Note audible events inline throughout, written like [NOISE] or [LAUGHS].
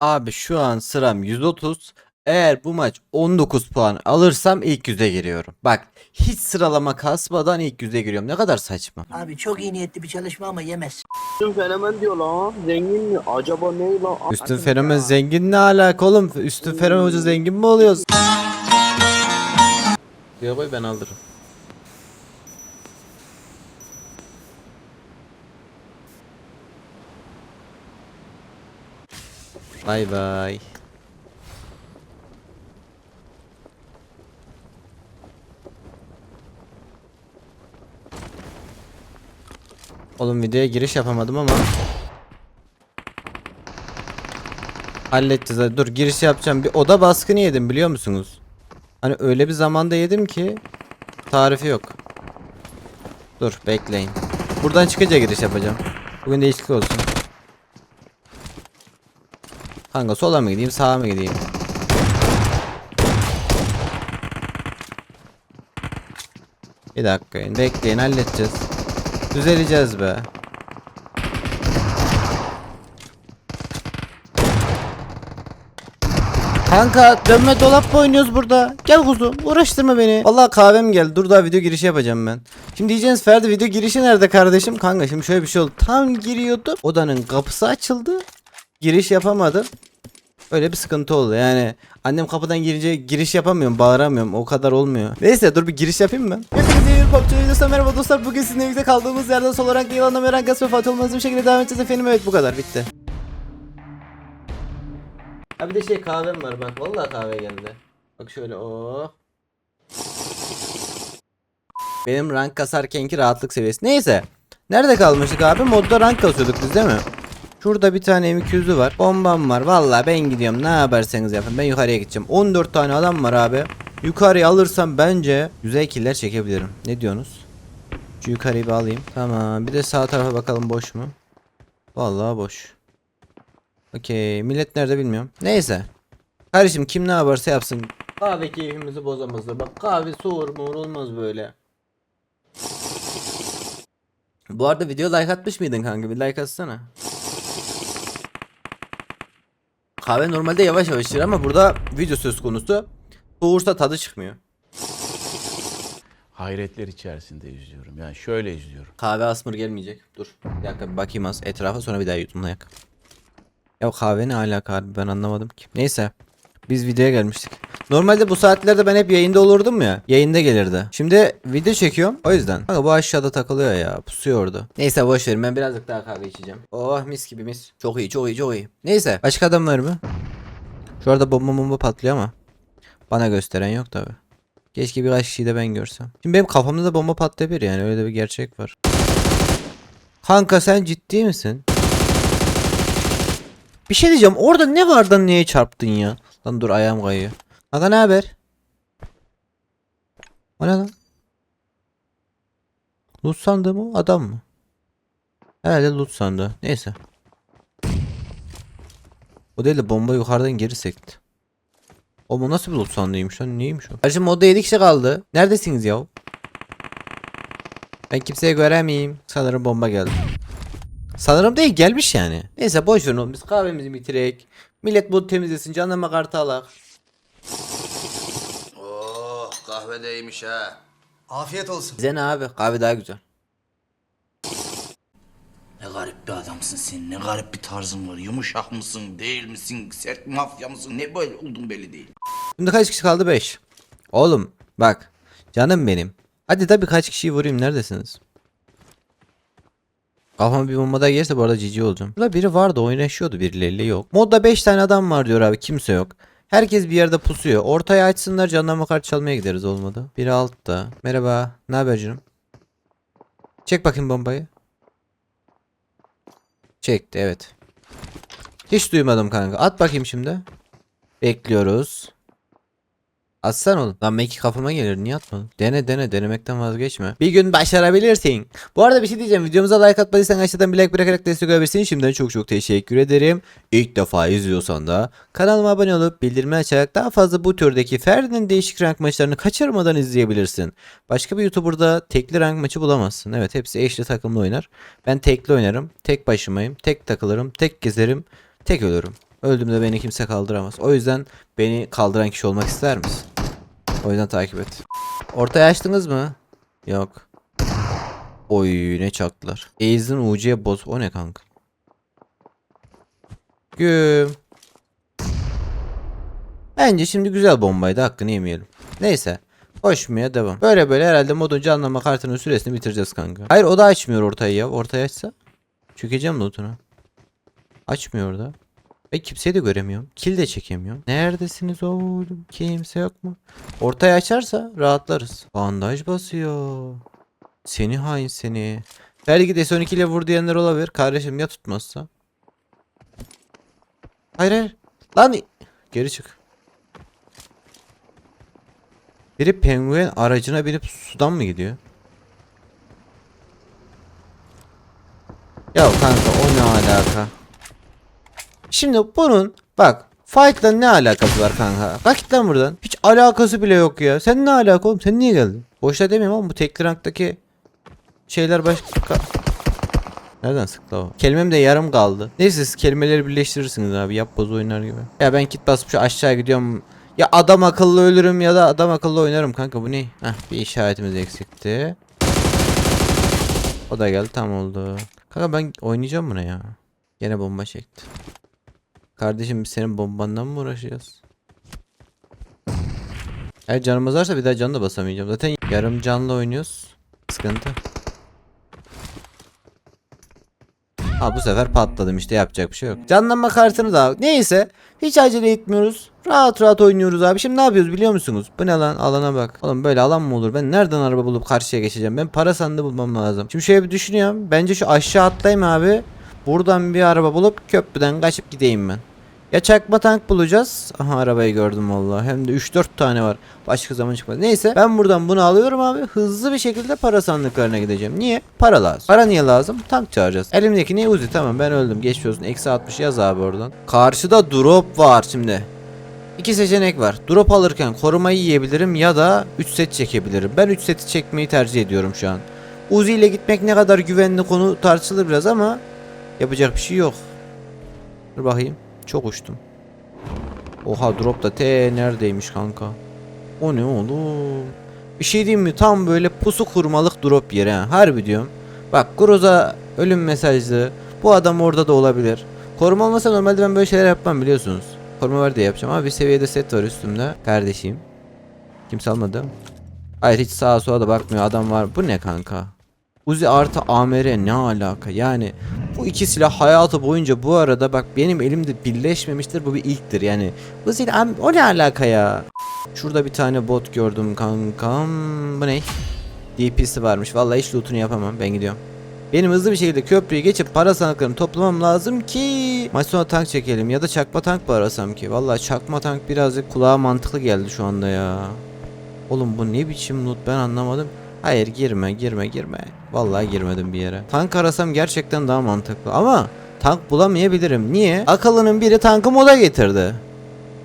Abi şu an sıram 130. Eğer bu maç 19 puan alırsam ilk yüze giriyorum. Bak hiç sıralama kasmadan ilk yüze giriyorum. Ne kadar saçma. Abi çok iyi niyetli bir çalışma ama yemez. Üstün fenomen diyor lan. Zengin mi? Acaba ne lan? Üstün fenomen zengin ne alaka oğlum? Üstün fenomen hoca zengin mi oluyoruz? Diyor boy ben alırım. Bay bay. Oğlum videoya giriş yapamadım ama Halledeceğiz hadi. Dur giriş yapacağım. Bir oda baskını yedim biliyor musunuz? Hani öyle bir zamanda yedim ki tarifi yok. Dur bekleyin. Buradan çıkınca giriş yapacağım. Bugün değişiklik olsun. Kanka sola mı gideyim sağa mı gideyim? Bir dakika bekleyin halledeceğiz. Düzeleceğiz be. Kanka dönme dolap oynuyoruz burada? Gel kuzum uğraştırma beni. Vallahi kahvem geldi. Dur daha video girişi yapacağım ben. Şimdi diyeceğiniz Ferdi video girişi nerede kardeşim? Kanka şimdi şöyle bir şey oldu. Tam giriyordum. Odanın kapısı açıldı. Giriş yapamadım. Öyle bir sıkıntı oldu yani. Annem kapıdan girince giriş yapamıyorum, bağıramıyorum. O kadar olmuyor. Neyse dur bir giriş yapayım mı? Hepinize PUBG videosu merhaba dostlar. Bugün sizinle birlikte kaldığımız yerden sol olarak yılanla merak gaz ve Fatih olmaz bir şekilde devam edeceğiz efendim. Evet bu kadar bitti. Ha bir de şey kahvem var bak. Vallahi kahve geldi. Bak şöyle o. Benim rank kasarkenki rahatlık seviyesi. Neyse. Nerede kalmıştık abi? Modda rank kasıyorduk biz değil mi? Şurada bir tane M200'ü var. Bombam var. Vallahi ben gidiyorum. Ne yaparsanız yapın. Ben yukarıya gideceğim. 14 tane adam var abi. Yukarıya alırsam bence güzel killer çekebilirim. Ne diyorsunuz? Şu yukarıyı bir alayım. Tamam. Bir de sağ tarafa bakalım boş mu? Vallahi boş. Okey. Millet nerede bilmiyorum. Neyse. Kardeşim kim ne yaparsa yapsın. Kahve keyfimizi bozamazlar. Bak kahve soğur mu olmaz böyle. Bu arada video like atmış mıydın kanka? Bir like atsana. Kahve normalde yavaş yavaş içilir ama burada video söz konusu. Soğursa tadı çıkmıyor. hayretler içerisinde izliyorum. Yani şöyle izliyorum. Kahve asmır gelmeyecek. Dur. Bir dakika bir bakayım az etrafa sonra bir daha yudumlayak. Ya kahve ne alaka abi ben anlamadım ki. Neyse. Biz videoya gelmiştik. Normalde bu saatlerde ben hep yayında olurdum ya. Yayında gelirdi. Şimdi video çekiyorum. O yüzden. Kanka bu aşağıda takılıyor ya. Pusuyordu. Neyse boş verin. Ben birazcık daha kahve içeceğim. Oh mis gibi mis. Çok iyi çok iyi çok iyi. Neyse. Başka adam var mı? Şu arada bomba bomba patlıyor ama. Bana gösteren yok tabi. Keşke birkaç kişiyi de ben görsem. Şimdi benim kafamda da bomba patlayabilir yani öyle de bir gerçek var. Kanka sen ciddi misin? Bir şey diyeceğim orada ne var da niye çarptın ya? Lan dur ayağım kayıyor. Kanka ne haber? O ne lan? Loot sandığı mı adam mı? Herhalde loot sandığı. Neyse. O değil de bomba yukarıdan geri sekti. O bu nasıl bir loot sandığıymış lan neymiş o? Kardeşim modda 7 kişi kaldı. Neredesiniz ya? Ben kimseyi göremeyeyim. Sanırım bomba geldi. Sanırım değil gelmiş yani. Neyse boş verin oğlum biz kahvemizi bitirek. Millet bu temizlesin canıma kartı alak. Oh kahve de iyiymiş ha. Afiyet olsun. Bize ne abi kahve daha güzel. Ne garip bir adamsın sen. Ne garip bir tarzın var. Yumuşak mısın, değil misin? Sert mafya mısın? Ne böyle oldun belli değil. Şimdi kaç kişi kaldı 5. Oğlum bak canım benim. Hadi da birkaç kişiyi vurayım neredesiniz? Kafama bir bomba daha gelirse bu arada cici olacağım. Burada biri vardı oynaşıyordu birileriyle yok. Modda 5 tane adam var diyor abi kimse yok. Herkes bir yerde pusuyor. Ortaya açsınlar canlanma kart çalmaya gideriz olmadı. Biri altta. Merhaba. Ne haber canım? Çek bakayım bombayı. Çekti evet. Hiç duymadım kanka. At bakayım şimdi. Bekliyoruz. Atsan oğlum. Lan belki kafama gelir. Niye atmadın? Dene dene. Denemekten vazgeçme. Bir gün başarabilirsin. Bu arada bir şey diyeceğim. Videomuza like atmadıysan aşağıdan bir like bırakarak destek olabilirsin. Şimdiden çok çok teşekkür ederim. İlk defa izliyorsan da kanalıma abone olup bildirimi açarak daha fazla bu türdeki Ferdi'nin değişik rank maçlarını kaçırmadan izleyebilirsin. Başka bir YouTuber'da tekli rank maçı bulamazsın. Evet hepsi eşli takımlı oynar. Ben tekli oynarım. Tek başımayım. Tek takılırım. Tek gezerim. Tek ölürüm. Öldüğümde beni kimse kaldıramaz. O yüzden beni kaldıran kişi olmak ister misin? O yüzden takip et. Ortaya açtınız mı? Yok. Oy ne çaktılar. Eiz'in UC'ye boz. O ne kanka? Güm. Bence şimdi güzel bombaydı hakkını yemeyelim. Neyse. Koşmaya devam. Böyle böyle herhalde modun canlanma kartının süresini bitireceğiz kanka. Hayır o da açmıyor ortayı ya. Ortaya açsa. Çökeceğim notunu. Açmıyor da. Ve kimseyi de göremiyorum. Kill de çekemiyorum. Neredesiniz oğlum? Kimse yok mu? Ortaya açarsa rahatlarız. Bandaj basıyor. Seni hain seni. Belki de S12 ile vur diyenler olabilir. Kardeşim ya tutmazsa? Hayır hayır. Lan geri çık. Biri penguen aracına binip sudan mı gidiyor? Ya kanka o ne alaka? Şimdi bunun bak fight'la ne alakası var kanka? Bak git lan buradan. Hiç alakası bile yok ya. Sen ne alaka oğlum? Sen niye geldin? Boşta demiyorum ama bu tek ranktaki şeyler başka... Nereden sıktı o? Kelimem de yarım kaldı. Neyse siz kelimeleri birleştirirsiniz abi. Yap boz oynar gibi. Ya ben kit basıp aşağı gidiyorum. Ya adam akıllı ölürüm ya da adam akıllı oynarım kanka bu ne? Heh bir işaretimiz eksikti. O da geldi tam oldu. Kanka ben oynayacağım buna ya. Gene bomba çekti. Kardeşim biz senin bombandan mı uğraşacağız? Eğer canımız varsa bir daha can da basamayacağım. Zaten yarım canlı oynuyoruz. Sıkıntı. Ha bu sefer patladım işte yapacak bir şey yok. Canlanma kartını da. Neyse. Hiç acele etmiyoruz. Rahat rahat oynuyoruz abi. Şimdi ne yapıyoruz biliyor musunuz? Bu ne lan? Alana bak. Oğlum böyle alan mı olur? Ben nereden araba bulup karşıya geçeceğim? Ben para sandığı bulmam lazım. Şimdi şöyle bir düşünüyorum. Bence şu aşağı atlayayım abi. Buradan bir araba bulup köprüden kaçıp gideyim ben. Ya çakma tank bulacağız. Aha arabayı gördüm vallahi. Hem de 3-4 tane var. Başka zaman çıkmaz. Neyse ben buradan bunu alıyorum abi. Hızlı bir şekilde para sandıklarına gideceğim. Niye? Para lazım. Para niye lazım? Tank çağıracağız. Elimdeki ne Uzi tamam ben öldüm. Geçmiş olsun. Eksi 60 yaz abi oradan. Karşıda drop var şimdi. İki seçenek var. Drop alırken korumayı yiyebilirim ya da 3 set çekebilirim. Ben 3 seti çekmeyi tercih ediyorum şu an. Uzi ile gitmek ne kadar güvenli konu tartışılır biraz ama yapacak bir şey yok. Dur bakayım. Çok uçtum. Oha drop da te neredeymiş kanka? O ne oğlum? Bir şey diyeyim mi? Tam böyle pusu kurmalık drop yeri ha. Harbi diyorum. Bak Groza ölüm mesajlı. Bu adam orada da olabilir. Koruma olmasa normalde ben böyle şeyler yapmam biliyorsunuz. Koruma var diye yapacağım ama bir seviyede set var üstümde. Kardeşim. Kimse almadı. Hayır hiç sağa sola da bakmıyor adam var. Bu ne kanka? Uzi artı AMR ne alaka? Yani bu iki silah hayatı boyunca bu arada bak benim elimde birleşmemiştir. Bu bir ilktir yani. İle AM o ne alaka ya? Şurada bir tane bot gördüm kankam. Bu ne? DP'si varmış. Vallahi hiç lootunu yapamam. Ben gidiyorum. Benim hızlı bir şekilde köprüyü geçip para sandıklarını toplamam lazım ki maç sonu tank çekelim ya da çakma tank mı arasam ki. Vallahi çakma tank birazcık kulağa mantıklı geldi şu anda ya. Oğlum bu ne biçim loot ben anlamadım. Hayır girme girme girme. Vallahi girmedim bir yere. Tank arasam gerçekten daha mantıklı ama tank bulamayabilirim. Niye? Akıllının biri tankı moda getirdi.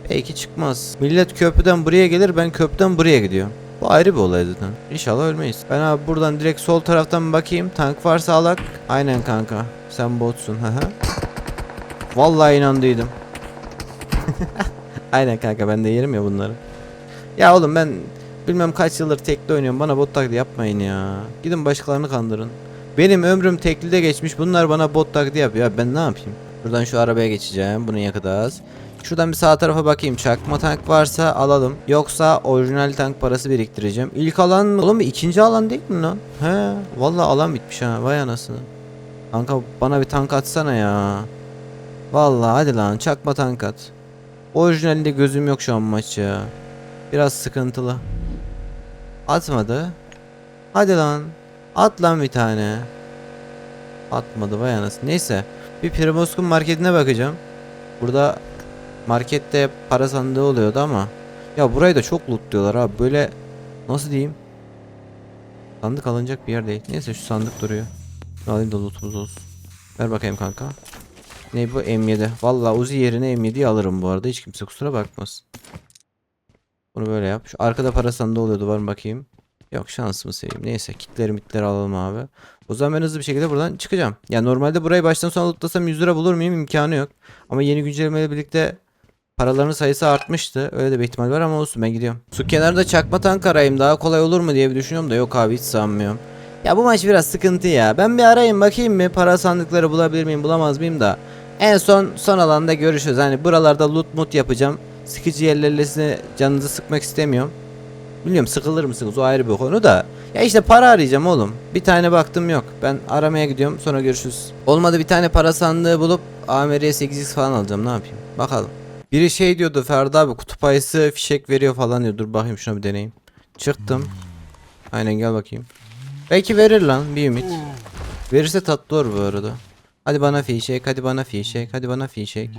Belki çıkmaz. Millet köprüden buraya gelir ben köprüden buraya gidiyorum. Bu ayrı bir olay zaten. İnşallah ölmeyiz. Ben abi buradan direkt sol taraftan bakayım. Tank varsa alak. Aynen kanka. Sen botsun. Vallahi inandıydım. [LAUGHS] Aynen kanka ben de yerim ya bunları. Ya oğlum ben bilmem kaç yıldır tekli oynuyorum. Bana bot taklidi yapmayın ya. Gidin başkalarını kandırın. Benim ömrüm teklide geçmiş. Bunlar bana bot taklidi yapıyor. Ya ben ne yapayım? Buradan şu arabaya geçeceğim. Bunu yakacağız. Şuradan bir sağ tarafa bakayım. Çakma tank varsa alalım. Yoksa orijinal tank parası biriktireceğim. İlk alan mı? Oğlum ikinci alan değil mi lan? He. Vallahi alan bitmiş ha. Vay anasını. Kanka bana bir tank atsana ya. Vallahi hadi lan çakma tank at. Orijinalinde gözüm yok şu an maç ya. Biraz sıkıntılı. Atmadı. Hadi lan. At lan bir tane. Atmadı vay anasını. Neyse. Bir Primosk'un marketine bakacağım. Burada markette para sandığı oluyordu ama. Ya burayı da çok lootluyorlar abi. Böyle nasıl diyeyim? Sandık alınacak bir yer değil. Neyse şu sandık duruyor. Alayım da lootumuz olsun. Ver bakayım kanka. Ne bu M7. Vallahi Uzi yerine M7'yi alırım bu arada. Hiç kimse kusura bakmasın. Bunu böyle yap. Şu arkada para sandığı oluyordu var mı bakayım. Yok şansımı seveyim. Neyse kitleri mitleri alalım abi. O zaman ben hızlı bir şekilde buradan çıkacağım. Ya normalde burayı baştan sona lootlasam 100 lira bulur muyum imkanı yok. Ama yeni güncellemeyle birlikte paraların sayısı artmıştı. Öyle de bir ihtimal var ama olsun ben gidiyorum. Su kenarında çakma tank arayayım daha kolay olur mu diye bir düşünüyorum da yok abi hiç sanmıyorum. Ya bu maç biraz sıkıntı ya. Ben bir arayayım bakayım mı para sandıkları bulabilir miyim bulamaz mıyım da. En son son alanda görüşürüz. Hani buralarda loot mut yapacağım. Sıkıcı yerlerle size canınızı sıkmak istemiyorum. Biliyorum sıkılır mısınız o ayrı bir konu da. Ya işte para arayacağım oğlum. Bir tane baktım yok. Ben aramaya gidiyorum sonra görüşürüz. Olmadı bir tane para sandığı bulup AMR'ye 8x falan alacağım ne yapayım. Bakalım. Biri şey diyordu Ferdi abi kutup ayısı fişek veriyor falan diyor. Dur bakayım şuna bir deneyeyim. Çıktım. Aynen gel bakayım. Belki verir lan bir ümit. Verirse tatlı olur bu arada. Hadi bana fişek, hadi bana fişek, hadi bana fişek.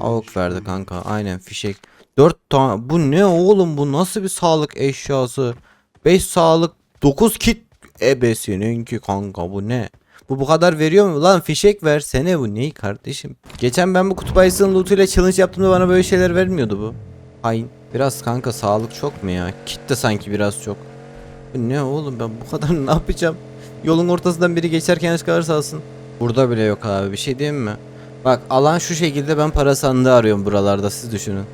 Avuk verdi kanka. Aynen fişek. 4 tane. Bu ne oğlum bu nasıl bir sağlık eşyası? 5 sağlık 9 kit ebesininki kanka bu ne? Bu bu kadar veriyor mu? Lan fişek versene bu neyi kardeşim? Geçen ben bu kutup ayısının lootuyla challenge yaptığımda bana böyle şeyler vermiyordu bu. Hain. Biraz kanka sağlık çok mu ya? Kit de sanki biraz çok. Bu ne oğlum ben bu kadar [LAUGHS] ne yapacağım? Yolun ortasından biri geçerken kalırsa alsın. Burada bile yok abi bir şey diyeyim mi? Bak alan şu şekilde ben para sandığı arıyorum buralarda siz düşünün.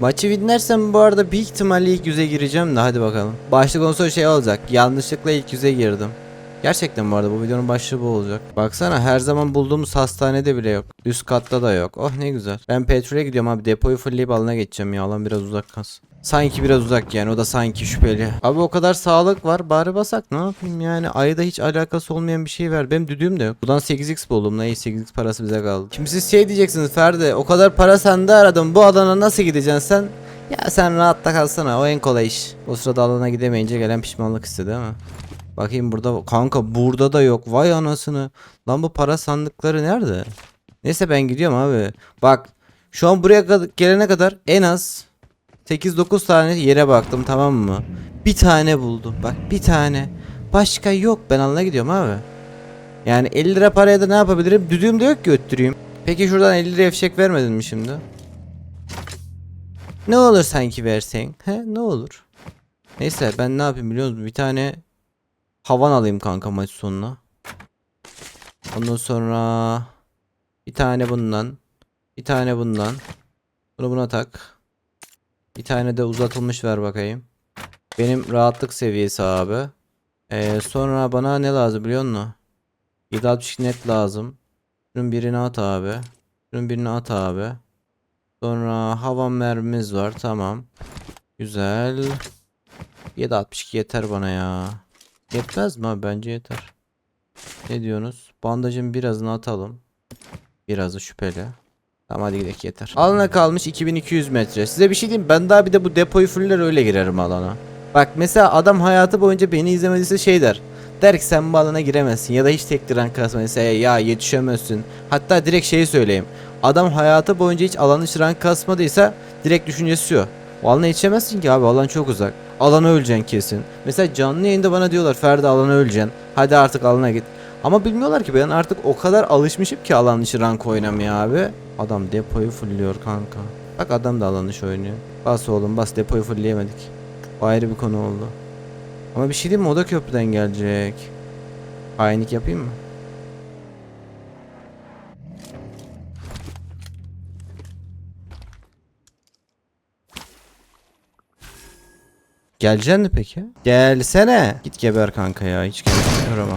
Maçı winlersem bu arada büyük ihtimalle ilk yüze gireceğim de hadi bakalım. Başlık konusu şey olacak. Yanlışlıkla ilk yüze girdim. Gerçekten bu arada bu videonun başlığı bu olacak. Baksana her zaman bulduğumuz hastanede bile yok. Üst katta da yok. Oh ne güzel. Ben petrole gidiyorum abi. Depoyu fullleyip alana geçeceğim ya. Alan biraz uzak kalsın. Sanki biraz uzak yani o da sanki şüpheli. Abi o kadar sağlık var bari basak ne yapayım yani ayda hiç alakası olmayan bir şey ver. Benim düdüğüm de yok. Buradan 8x buldum ne 8x parası bize kaldı. Şimdi siz şey diyeceksiniz Ferdi o kadar para sende aradım bu alana nasıl gideceksin sen? Ya sen rahatta kalsana o en kolay iş. O sırada alana gidemeyince gelen pişmanlık değil mi? Bakayım burada kanka burada da yok vay anasını. Lan bu para sandıkları nerede? Neyse ben gidiyorum abi. Bak şu an buraya gelene kadar en az 8-9 tane yere baktım tamam mı? Bir tane buldum. Bak bir tane. Başka yok. Ben alana gidiyorum abi. Yani 50 lira paraya da ne yapabilirim? Düdüğüm de yok ki öttüreyim. Peki şuradan 50 lira fişek vermedin mi şimdi? Ne olur sanki versen? He ne olur? Neyse ben ne yapayım biliyor musun? Bir tane havan alayım kanka maç sonuna. Ondan sonra bir tane bundan. Bir tane bundan. Bunu buna tak. Bir tane de uzatılmış ver bakayım. Benim rahatlık seviyesi abi. Ee, sonra bana ne lazım biliyor musun? 762 net lazım. Şunun birini at abi. Şunun birini at abi. Sonra havan mermimiz var tamam. Güzel. 762 yeter bana ya. Yetmez mi abi? Bence yeter. Ne diyorsunuz? Bandajın birazını atalım. Birazı şüpheli. Tamam hadi gidelim yeter. Alana kalmış 2200 metre. Size bir şey diyeyim ben daha bir de bu depoyu fuller öyle girerim alana. Bak mesela adam hayatı boyunca beni izlemediyse şey der. Der ki sen bu alana giremezsin ya da hiç tek rank kasmadıysa ya yetişemezsin. Hatta direkt şeyi söyleyeyim. Adam hayatı boyunca hiç alan dışı rank kasmadıysa direkt düşüncesi şu. O alana yetişemezsin ki abi alan çok uzak. Alana öleceksin kesin. Mesela canlı yayında bana diyorlar Ferdi alana öleceksin. Hadi artık alana git. Ama bilmiyorlar ki ben artık o kadar alışmışım ki alan dışı rank oynamaya abi. Adam depoyu fullliyor kanka. Bak adam da alan dışı oynuyor. Bas oğlum bas depoyu fullleyemedik. O ayrı bir konu oldu. Ama bir şey diyeyim mi o da köprüden gelecek. Hainlik yapayım mı? Geleceksin mi peki? Gelsene. Git geber kanka ya hiç gelmiyor ama.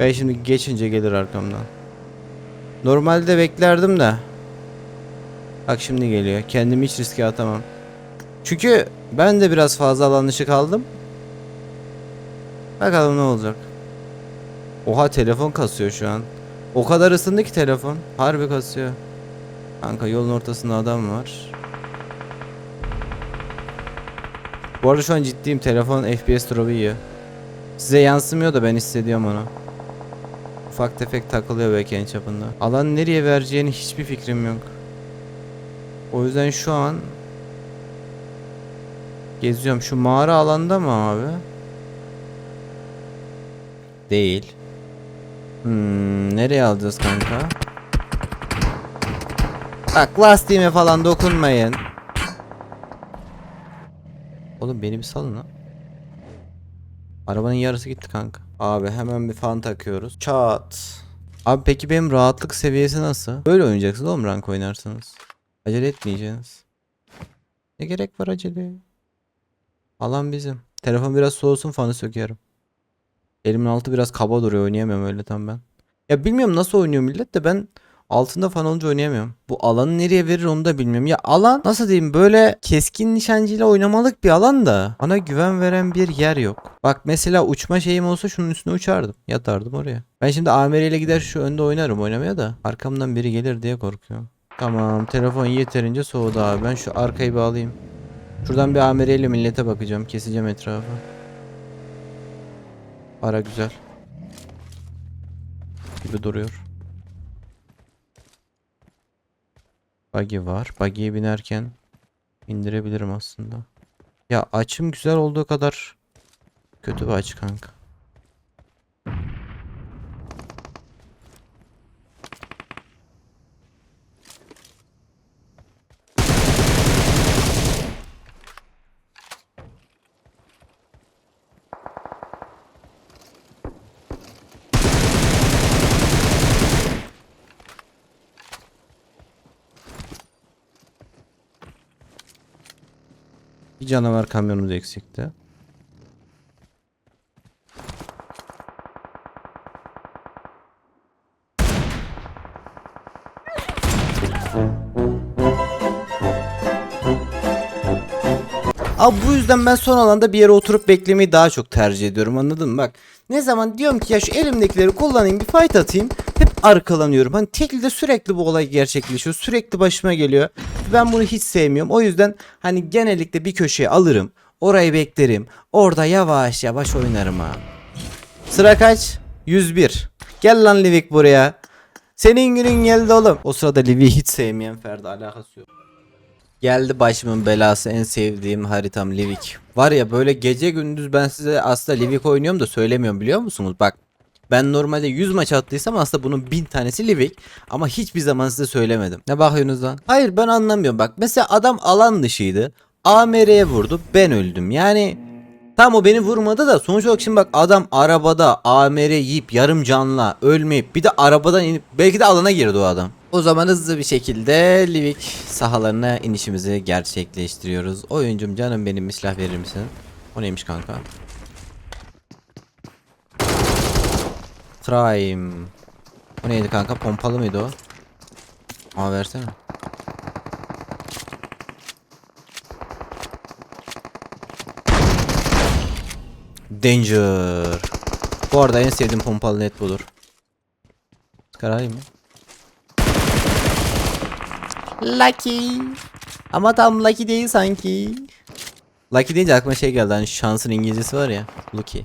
Ben şimdi geçince gelir arkamdan. Normalde beklerdim de. Bak şimdi geliyor. Kendimi hiç riske atamam. Çünkü ben de biraz fazla alan dışı kaldım. Bakalım ne olacak. Oha telefon kasıyor şu an. O kadar ısındı ki telefon. Harbi kasıyor. Kanka yolun ortasında adam var. Bu arada şu an ciddiyim. Telefon FPS drop'u yiyor. Size yansımıyor da ben hissediyorum onu. Ufak tefek takılıyor belki en çapında. Alan nereye vereceğini hiçbir fikrim yok. O yüzden şu an geziyorum. Şu mağara alanda mı abi? Değil. Hmm, nereye alacağız kanka? Bak lastiğime falan dokunmayın. Oğlum beni bir salın lan. Arabanın yarısı gitti kanka. Abi hemen bir fan takıyoruz. Çat. Abi peki benim rahatlık seviyesi nasıl? Böyle oynayacaksınız oğlum rank oynarsanız. Acele etmeyeceksiniz. Ne gerek var acele? Alan bizim. Telefon biraz soğusun fanı sökerim. Elimin altı biraz kaba duruyor oynayamıyorum öyle tam ben. Ya bilmiyorum nasıl oynuyor millet de ben altında olunca oynayamıyorum. Bu alanı nereye verir onu da bilmiyorum. Ya alan nasıl diyeyim böyle keskin nişancıyla oynamalık bir alan da bana güven veren bir yer yok. Bak mesela uçma şeyim olsa şunun üstüne uçardım. Yatardım oraya. Ben şimdi AMR ile gider şu önde oynarım oynamaya da arkamdan biri gelir diye korkuyorum. Tamam telefon yeterince soğudu abi. Ben şu arkayı bir alayım. Şuradan bir AMR ile millete bakacağım. Keseceğim etrafı. Ara güzel. Gibi duruyor. Buggy var. Buggy'ye binerken indirebilirim aslında. Ya açım güzel olduğu kadar kötü bir açı kanka. Canavar kamyonumuz eksikti. Abi bu yüzden ben son alanda bir yere oturup beklemeyi daha çok tercih ediyorum anladın mı? Bak ne zaman diyorum ki ya şu elimdekileri kullanayım bir fight atayım hep arkalanıyorum. Hani tekli sürekli bu olay gerçekleşiyor sürekli başıma geliyor. Ben bunu hiç sevmiyorum o yüzden hani genellikle bir köşeye alırım orayı beklerim orada yavaş yavaş oynarım abi. Sıra kaç? 101. Gel lan Livik buraya. Senin günün geldi oğlum. O sırada Livik'i hiç sevmeyen Ferdi alakası yok. Geldi başımın belası en sevdiğim haritam Livik. Var ya böyle gece gündüz ben size aslında Livik oynuyorum da söylemiyorum biliyor musunuz? Bak ben normalde 100 maç attıysam aslında bunun 1000 tanesi Livik. Ama hiçbir zaman size söylemedim. Ne bakıyorsunuz lan? Hayır ben anlamıyorum bak. Mesela adam alan dışıydı. AMR'ye vurdu ben öldüm. Yani Tam o beni vurmadı da sonuç olarak şimdi bak adam arabada AMR yiyip yarım canla ölmeyip bir de arabadan inip belki de alana girdi o adam. O zaman hızlı bir şekilde Livik sahalarına inişimizi gerçekleştiriyoruz. Oyuncum canım benim silah verir misin? O neymiş kanka? Crime. O neydi kanka? Pompalı mıydı o? Aa versene. Danger. Bu arada en sevdiğim pompalı net budur. Kararayım mı? Lucky. Ama tam lucky değil sanki. Lucky deyince aklıma şey geldi hani şansın İngilizcesi var ya. Lucky.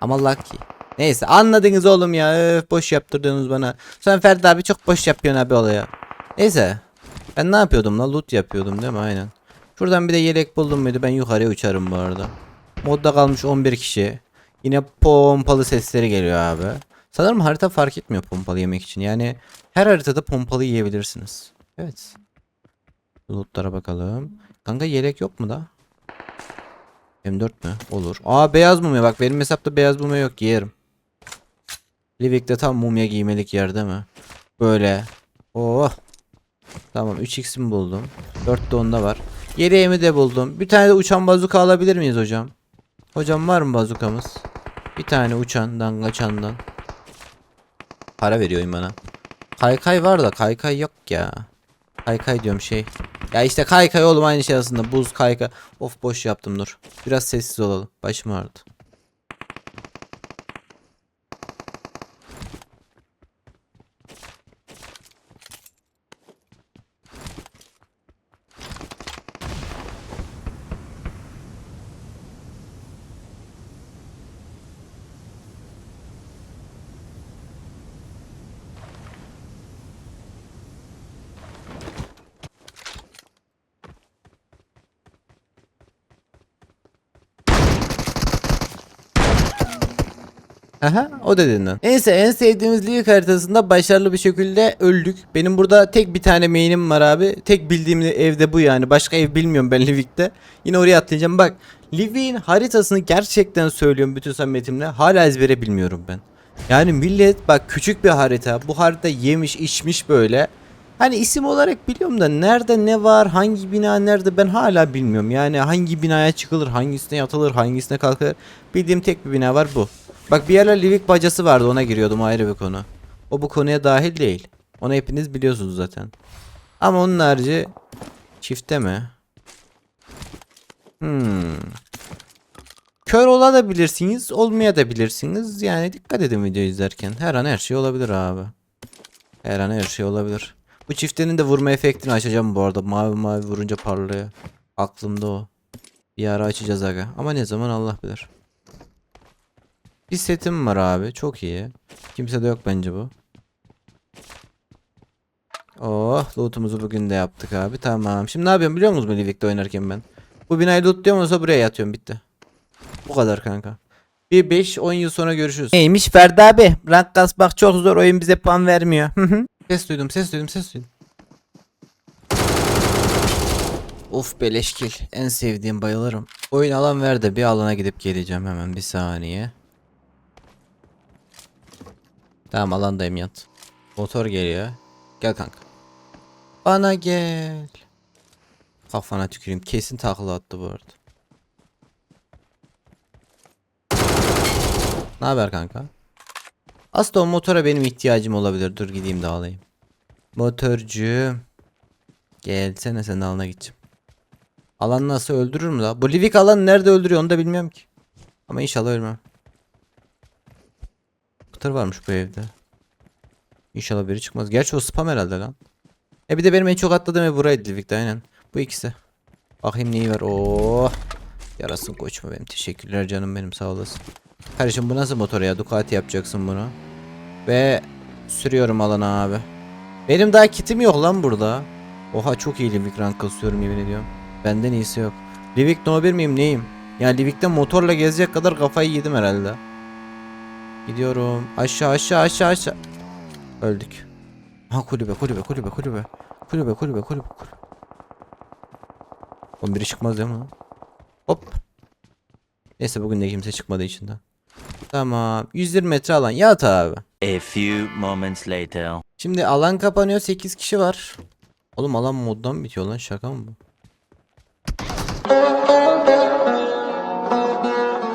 Ama lucky. Neyse anladınız oğlum ya. Öf, boş yaptırdınız bana. Sen Ferdi abi çok boş yapıyorsun abi olaya. Neyse. Ben ne yapıyordum la? Loot yapıyordum değil mi? Aynen. Şuradan bir de yelek buldum muydu? Ben yukarıya uçarım bu arada. Modda kalmış 11 kişi. Yine pompalı sesleri geliyor abi. Sanırım harita fark etmiyor pompalı yemek için. Yani her haritada pompalı yiyebilirsiniz. Evet. Lootlara bakalım. Kanka yelek yok mu da? M4 mü? Olur. Aa beyaz mumya bak benim hesapta beyaz mumya yok giyerim. Livik'te tam mumya giymelik yer değil mi? Böyle. Oh. Tamam 3x'imi buldum. 4 de onda var. Yeleğimi de buldum. Bir tane de uçan bazuka alabilir miyiz hocam? Hocam var mı bazukamız? Bir tane uçandan kaçandan. Para veriyor bana. Kaykay var da kaykay yok ya. Kaykay diyorum şey. Ya işte kaykay oğlum aynı şey aslında. Buz kaykay. Of boş yaptım dur. Biraz sessiz olalım. Başım ağrıdı. Aha o dediğinden. Neyse en sevdiğimiz lig haritasında başarılı bir şekilde öldük. Benim burada tek bir tane main'im var abi. Tek bildiğim evde bu yani. Başka ev bilmiyorum ben Livik'te. Yine oraya atlayacağım. Bak Livik'in haritasını gerçekten söylüyorum bütün samimiyetimle. Hala ezbere bilmiyorum ben. Yani millet bak küçük bir harita. Bu harita yemiş içmiş böyle. Hani isim olarak biliyorum da nerede ne var, hangi bina nerede ben hala bilmiyorum. Yani hangi binaya çıkılır, hangisine yatılır, hangisine kalkılır. Bildiğim tek bir bina var bu. Bak bir yerler Livik bacası vardı ona giriyordum ayrı bir konu. O bu konuya dahil değil. Onu hepiniz biliyorsunuz zaten. Ama onun harici çifte mi? Hmm. Kör olabilirsiniz, olmaya. Yani dikkat edin video izlerken. Her an her şey olabilir abi. Her an her şey olabilir. Bu çiftenin de vurma efektini açacağım bu arada. Mavi mavi vurunca parlıyor. Aklımda o. Bir ara açacağız aga. Ama ne zaman Allah bilir. Bir setim var abi. Çok iyi. Kimse de yok bence bu. Oh lootumuzu bugün de yaptık abi. Tamam. Şimdi ne yapıyorum biliyor musunuz Livik'te oynarken ben? Bu binayı lootluyorum olsa buraya yatıyorum. Bitti. Bu kadar kanka. Bir 5-10 yıl sonra görüşürüz. Neymiş Ferdi abi? Rank kasmak çok zor. Oyun bize puan vermiyor. ses duydum, ses duydum, ses duydum. Of beleşkil. En sevdiğim bayılırım. Oyun alan ver de bir alana gidip geleceğim hemen bir saniye. Tamam alandayım yat. Motor geliyor. Gel kanka. Bana gel. Kafana tüküreyim. Kesin takla attı bu arada. Ne haber kanka? O motora benim ihtiyacım olabilir. Dur gideyim de alayım. Motorcu. Gelsene sen alana gideceğim. Alan nasıl öldürür mü la? Bu Livik alan nerede öldürüyor onu da bilmiyorum ki. Ama inşallah ölmem. Kıtır varmış bu evde. İnşallah biri çıkmaz. Gerçi o spam herhalde lan. E bir de benim en çok atladığım ev buraydı Livik'te aynen. Bu ikisi. Bakayım neyi var. Oo. Yarasın koçma benim. Teşekkürler canım benim sağ olasın. Kardeşim bu nasıl motor ya? Ducati yapacaksın bunu. Ve sürüyorum alana abi. Benim daha kitim yok lan burada. Oha çok iyi Livik rank kasıyorum yemin ediyorum. Benden iyisi yok. Livik no 1 miyim neyim? Yani Livik'te motorla gezecek kadar kafayı yedim herhalde. Gidiyorum. Aşağı aşağı aşağı aşağı. Öldük. Ha kulübe kulübe kulübe kulübe. Kulübe kulübe kulübe kulübe. 11'i çıkmaz değil mi? Hop. Neyse bugün de kimse çıkmadı içinden. Tamam. 120 metre alan. Yat abi. A few moments later. Şimdi alan kapanıyor. 8 kişi var. Oğlum alan moddan bitiyor lan? Şaka mı bu?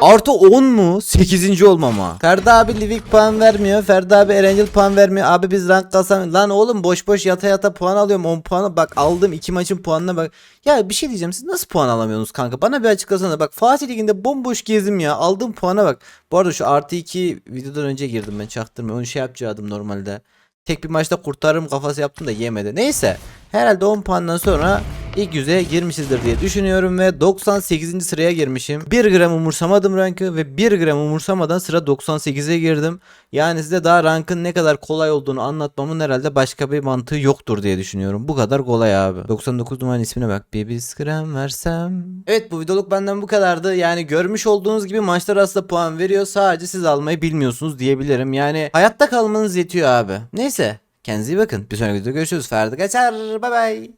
Artı 10 mu? 8. olmama. Ferdi abi Livik puan vermiyor. Ferdi abi Erencil puan vermiyor. Abi biz rank kasam. Lan oğlum boş boş yata yata puan alıyorum. 10 puanı bak aldım. 2 maçın puanına bak. Ya bir şey diyeceğim. Siz nasıl puan alamıyorsunuz kanka? Bana bir açıklasana. Bak Fatih Ligi'nde bomboş gezdim ya. Aldığım puana bak. Bu arada şu artı 2 videodan önce girdim ben çaktırmıyorum. Onu şey yapacaktım normalde. Tek bir maçta kurtarırım kafası yaptım da yemedi. Neyse. Herhalde 10 puandan sonra ilk yüze girmişizdir diye düşünüyorum ve 98. sıraya girmişim. 1 gram umursamadım rankı ve 1 gram umursamadan sıra 98'e girdim. Yani size daha rankın ne kadar kolay olduğunu anlatmamın herhalde başka bir mantığı yoktur diye düşünüyorum. Bu kadar kolay abi. 99 numaranın ismine bak. Bir biz gram versem. Evet bu videoluk benden bu kadardı. Yani görmüş olduğunuz gibi maçlar aslında puan veriyor. Sadece siz almayı bilmiyorsunuz diyebilirim. Yani hayatta kalmanız yetiyor abi. Neyse. Kendinize iyi bakın. Bir sonraki videoda görüşürüz. Ferdi kaçar. Bay bay.